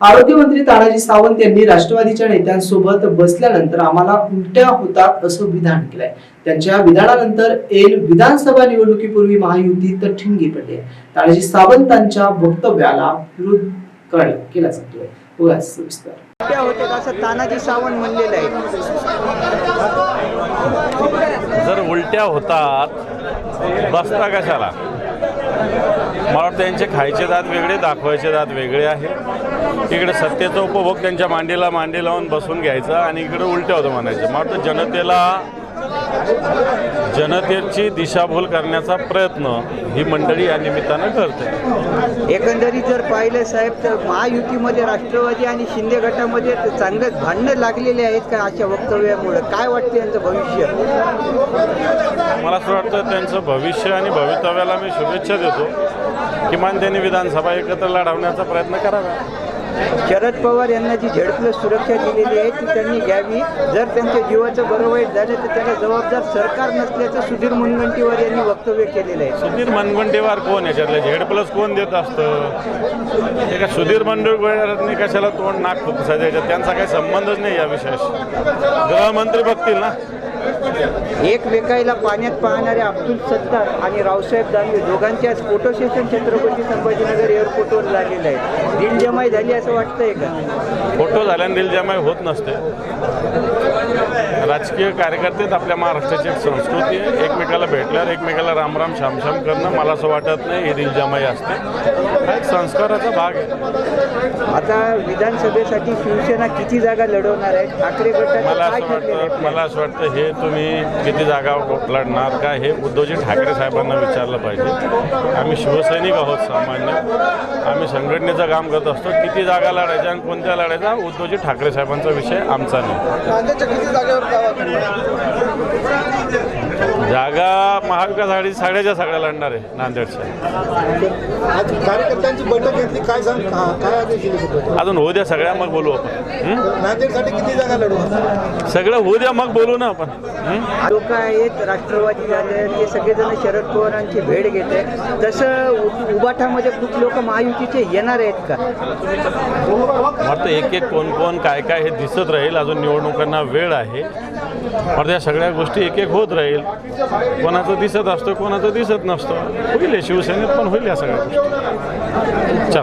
आरोग्यमंत्री तानाजी सावंत यांनी राष्ट्रवादीच्या नेत्यांसोबत बसल्यानंतर आम्हाला उलट्या होतात असं विधान केलंय. त्यांच्या विधानानंतर ऐन विधानसभा निवडणुकीपूर्वी महायुतीत ठिणगी पडली आहे तानाजी सावंतांच्या वक्तव्याला विरोध केला जातोय. बघा सविस्तर असं तानाजी सावंत म्हणलेलं आहे. जर उलट्या होतात बसता कशाला? मला वाटतं त्यांचे खायचे दात वेगळे दाखवायचे दात वेगळे आहे इकडे सत्तेचा उपभोग त्यांच्या मांडीला मांडी लावून बसून घ्यायचा आणि इकडे उलट्या होतं म्हणायचं. वाटतं जनतेला जनतेची दिशाभूल करण्याचा प्रयत्न ही मंडळी या निमित्तानं करते. एकंदरीत जर पाहिलं साहेब तर महायुतीमध्ये राष्ट्रवादी आणि शिंदे गटामध्ये तर चांगलंच भांडणं लागलेले आहेत का अशा वक्तव्यामुळे? काय वाटतं यांचं भविष्य? मला असं वाटतं त्यांचं भविष्य आणि भवितव्याला मी शुभेच्छा देतो. किमान त्यांनी विधानसभा एकत्र लढवण्याचा प्रयत्न करावा. शरद पवार यांना जी झेड सुरक्षा दिलेली आहे ती त्यांनी घ्यावी. जर त्यांच्या जीवाचं बरं वाईट झालं तर त्याला जबाबदार सरकार नसल्याचं सुधीर मुनगंटीवार यांनी वक्तव्य केलेलं आहे. सुधीर मुनगंटीवार कोण याच्यातलं? झेड प्लस कोण देत असतं? ते का सुधीर मंडळ कशाला तोंड नाक फुकसायचं याच्यात? त्यांचा काही संबंधच नाही या विषयाशी. गृहमंत्री बघतील ना? एकमेकाईला पाण्यात पाहणारे अब्दुल सत्तार आणि रावसाहेब दानवे दोघांचे आज फोटो सेशन छत्रपती संभाजीनगर एअरपोर्टवर झालेलं आहे दिलजमाई झाली असं वाटतंय का? फोटो झाल्याने दिलजमाई होत नसते. राजकीय कार्यकर्तेच आपल्या महाराष्ट्राची एक संस्कृती आहे. एकमेकाला भेटल्यावर एकमेकाला रामराम श्यामश्याम करणं मला असं वाटत नाही ही दिलजमाई असते. हा एक संस्काराचा भाग आहे. आता विधानसभेसाठी शिवसेना किती जागा लढवणार आहे? ठाकरे मला काय असं ठरलेलं वाटतं आहे मला असं वाटतं हे तुम्ही किती जागा लढणार का? हे उद्धवजी ठाकरे साहेबांना विचारलं पाहिजे. आम्ही शिवसैनिक आहोत सामान्य. आम्ही संघटनेचं काम करत असतो. किती जागा लढायच्या आणि कोणत्या लढायच्या? उद्धवजी ठाकरे साहेबांचा विषय आमचा नाही. नांदेडच्या किती जागेवर दावा करणार? जागा महाविकास आघाडी सगळ्याच्या सगळ्या लढणार आहे नांदेडच्या. आज कार्यकर्त्यांची बैठक घेतली काय सांग काय आदेश दिले अजून होऊ द्या सगळ्या मग बोलू आपण. हं? नांदेडसाठी किती जागा लढवणार सगळं होऊ द्या मग बोलू ना आपण? लोक आहेत राष्ट्रवादी झाले ते सगळेजण शरद पवारांची भेट घेते तसं उ- उबाठामध्ये खूप लोक महायुतीचे येणार आहेत का? वाटतं एक एक कोण कोण काय काय हे दिसत राहील. अजून निवडणुकांना वेळ आहे. पण या सगळ्या गोष्टी एक एक होत राहील. कोणाचं दिसत असतं कोणाचं दिसत नसतं. होईल शिवसेनेत पण होईल या सगळ्या गोष्टी.